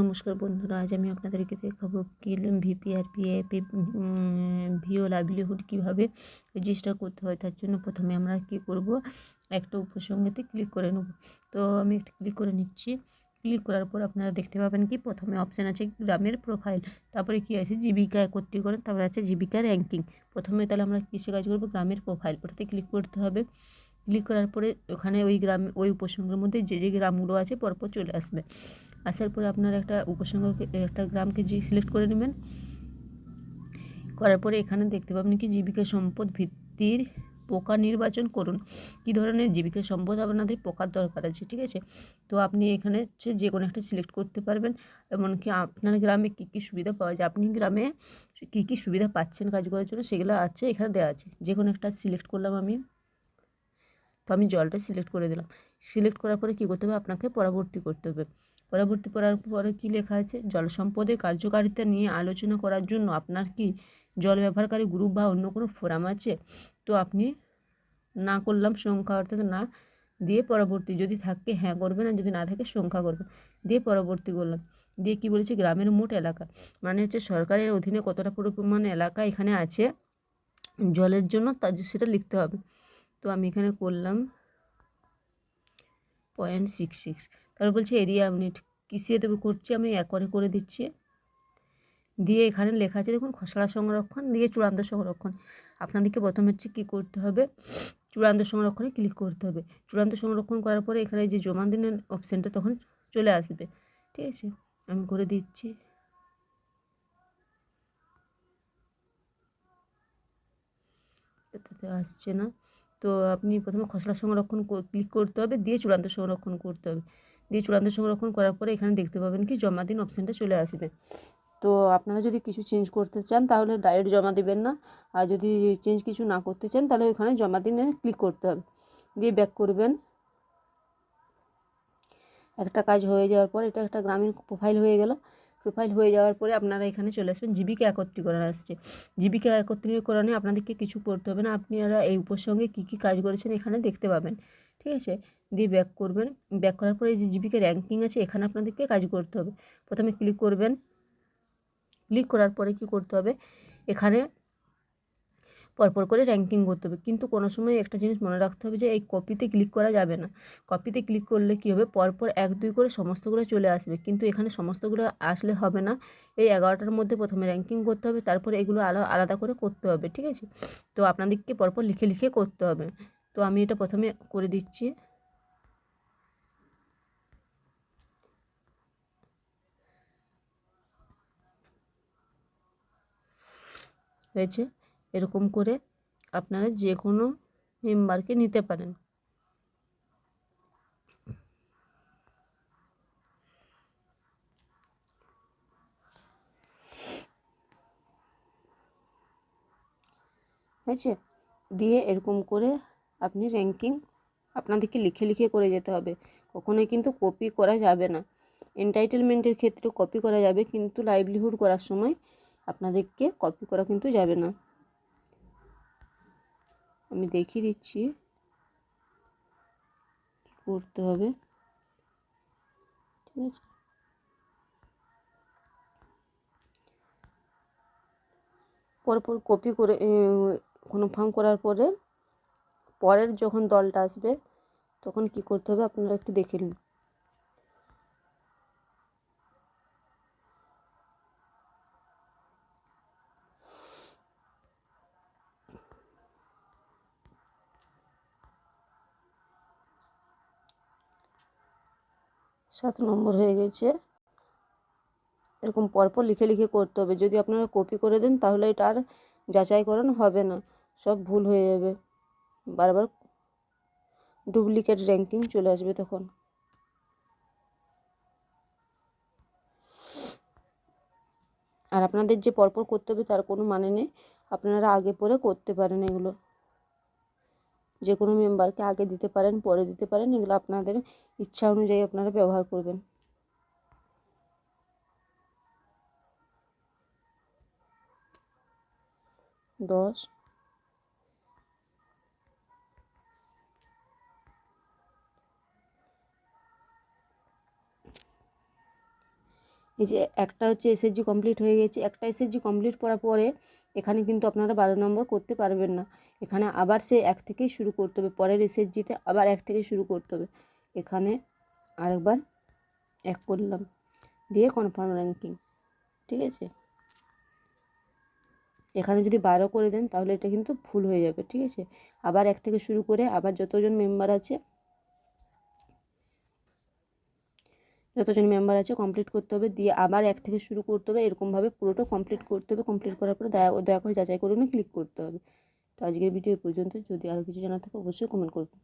নমস্কার বন্ধুরা, আজ আমি আপনাদেরকে দেখাবো কি ভিপিআরপি অ্যাপে ভিও লাইভলিহুড কীভাবে রেজিস্টার করতে হয়, তার জন্য প্রথমে আমরা কি করব, একটা উপসংগতে ক্লিক করে নেব। তো আমি একটা ক্লিক করে নিচ্ছি। ক্লিক করার পর আপনারা দেখতে পাবেন কি, প্রথমে অপশান আছে গ্রামের প্রোফাইল তারপরে কি আছে, জীবিকা একত্রীকরণ তারপরে আছে জীবিকা র্যাঙ্কিং প্রথমে তাহলে আমরা কিসে কাজ করব, গ্রামের প্রোফাইল ওটাতে ক্লিক করতে হবে। ক্লিক করার পরে ওখানে ওই গ্রাম, ওই উপসংহের মধ্যে যে যে গ্রামগুলো আছে, পরপর চলে আসবে। আসার পরে আপনারা একটা উপসংহকে একটা গ্রামকে যে সিলেক্ট করে নেবেন, করার পরে এখানে দেখতে পাবেন কি জীবিকা সম্পদ ভিত্তির পোকা নির্বাচন করুন। কি ধরনের জীবিকা সম্পদ আপনাদের পোকার দরকার আছে, ঠিক আছে? তো আপনি এখানে হচ্ছে যে কোনো একটা সিলেক্ট করতে পারবেন। এমনকি আপনার গ্রামে কী কী সুবিধা পাওয়া যায়? আপনি গ্রামে কী কী সুবিধা পাচ্ছেন কাজ করার জন্য? সেগুলো আছে, এখানে দেওয়া আছে। যে কোনো একটা সিলেক্ট করলাম আমি। তো আমি জলটা সিলেক্ট করে দিলাম। সিলেক্ট করার পরে কী করতে হবে? আপনাকে পরবর্তী করতে হবে। পরবর্তী পড়ার পরে কী লেখা আছে? জল সম্পদের কার্যকারিতা নিয়ে আলোচনা করার জন্য আপনার কি জল ব্যবহারকারী গ্রুপ বা অন্য কোনো ফোরাম আছে? তো আপনি না করলাম সংখ্যা অর্থাৎ না দিয়ে পরবর্তী যদি থাকে হ্যাঁ করবেন আর যদি না থাকে সংখ্যা করবেন দিয়ে পরবর্তী করলাম। দিয়ে কী বলেছে? গ্রামের মোট এলাকা। মানে হচ্ছে সরকারের অধীনে কতটা পরিমাণ এলাকা এখানে আছে? জলের জন্য তা সেটা লিখতে হবে। তো আমি এখানে করলাম পয়েন্ট সিক্স সিক্স তারপর বলছে এরিয়া ইউনিট কিসিয়ে দেবো, করছি আমি একরে করে দিচ্ছি। দিয়ে এখানে লেখা আছে, দেখুন, খসড়া সংরক্ষণ, দিয়ে চূড়ান্ত সংরক্ষণ। আপনাদেরকে প্রথমে হচ্ছে কী করতে হবে? চূড়ান্ত সংরক্ষণে ক্লিক করতে হবে। চূড়ান্ত সংরক্ষণ করার পরে এখানে যে জমা দিনের অপশানটা তখন চলে আসবে। ঠিক আছে? আমি করে দিচ্ছি। এটাতে আসছে না। তো আপনি প্রথমে খসড়া সংরক্ষণ ক্লিক করতে হবে, দিয়ে চূড়ান্ত সংরক্ষণ করতে হবে। দিয়ে চূড়ান্ত সংরক্ষণ করার পরে এখানে দেখতে পাবেন কি জমা দিন অপশানটা চলে আসবে। তো আপনারা যদি কিছু চেঞ্জ করতে চান তাহলে ডাইরেক্ট জমা দেবেন না। আর যদি চেঞ্জ কিছু না করতে চান তাহলে ওখানে জমা দিনে ক্লিক করতে হবে। দিয়ে ব্যাক করবেন। একটা কাজ হয়ে যাওয়ার পর এটা একটা গ্রামীণ প্রোফাইল হয়ে গেল। প্রোফাইল হয়ে যাওয়ার পরে আপনারা এখানে চলে আসবেন, জীবিকা একত্রীকরণ আসছে। জীবিকা একত্রীকরণে আপনাদেরকে কিছু করতে হবে না। আপনারা এই উপসঙ্গে কী কী কাজ করেছেন এখানে দেখতে পাবেন। ঠিক আছে? দিয়ে ব্যাক করবেন। ব্যাক করার পরে যে জীবিকা র্যাঙ্কিং আছে, এখানে আপনাদেরকে কাজ করতে হবে। প্রথমে ক্লিক করবেন। ক্লিক করার পরে কি করতে হবে? এখানে পরপর করে র্যাঙ্কিং করতে হবে। কিন্তু কোনো সময় একটা জিনিস মনে রাখতে হবে যে, এই কপিতে ক্লিক করা যাবে না। কপিতে ক্লিক করলে কী হবে? পরপর এক, দুই করে সমস্তগুলো চলে আসবে। কিন্তু এখানে সমস্তগুলো আসলে হবে না। এই এগারোটার মধ্যে প্রথমে র্যাঙ্কিং করতে হবে। তারপরে এগুলো আলাদা আলাদা করে করতে হবে। ঠিক আছে? তো আপনাদেরকে পরপর লিখে লিখে করতে হবে। তো আমি এটা প্রথমে করে দিচ্ছি। হয়েছে, এরকম করে আপনারা যে কোনো মেম্বারকে নিতে পারেন। হয়েছে? দিয়ে এরকম করে আপনি র্যাঙ্কিং আপনাদেরকে লিখে লিখে করে যেতে হবে। কখনোই কিন্তু কপি করা যাবে না। এন্টাইটেলমেন্টের ক্ষেত্রে কপি করা যাবে, কিন্তু লাইভলিহুড করার সময় আপনাদেরকে কপি করা কিন্তু যাবে না। আমি দেখিয়ে দিচ্ছি করতে হবে। ঠিক আছে। পরপর কপি করে কনফার্ম করার পরে, পরের যখন দলটা আসবে, তখন কি করতে হবে? আপনারা একটু দেখে নিন। সাত নম্বর হয়ে গেছে। এরকম পরপর লিখে লিখে করতে হবে। যদি আপনারা কপি করে দেন, তাহলে এটা আর যাচাইকরণ হবে না। সব ভুল হয়ে যাবে। বারবার ডুপ্লিকেট র্যাঙ্কিং চলে আসবে তখন। আর আপনাদের যে পরপর করতে হবে, তার কোনো মানে নেই। আপনারা আগে পরে করতে পারেন এগুলো। যে কোনো মেম্বারকে আগে দিতে পারেন, পরে দিতে পারেন, এগুলো আপনাদের ইচ্ছা অনুযায়ী আপনারা ব্যবহার করবেন। দশ এই যে একটা হচ্ছে এসএসজি কমপ্লিট হয়ে গেছে। একটা এসএসজি কমপ্লিট করার পরে এখানে কিন্তু আপনারা বারো নম্বর করতে পারবেন না। এখানে আবার সে এক থেকেই শুরু করতে হবে। পরের এসএসজিতে আবার এক থেকে শুরু করতে হবে। এখানে আরেকবার এক করলাম। দিয়ে কনফার্ম র্যাঙ্কিং ঠিক আছে? এখানে যদি বারো করে দেন তাহলে এটা কিন্তু ভুল হয়ে যাবে, ঠিক আছে? আবার এক থেকে শুরু করে আবার যতজন মেম্বার আছে যতজন মেম্বার আছে কমপ্লিট করতে হবে, দিয়ে আবার এক থেকে শুরু করতে হবে, এরকমভাবে পুরোটা কমপ্লিট করতে হবে কমপ্লিট করার পরে দয়া দয়া করে যাচাই করে ক্লিক করতে হবে। তো আজকের ভিডিও পর্যন্ত যদি আরও কিছু জানা থাকে অবশ্যই কমেন্ট করবেন।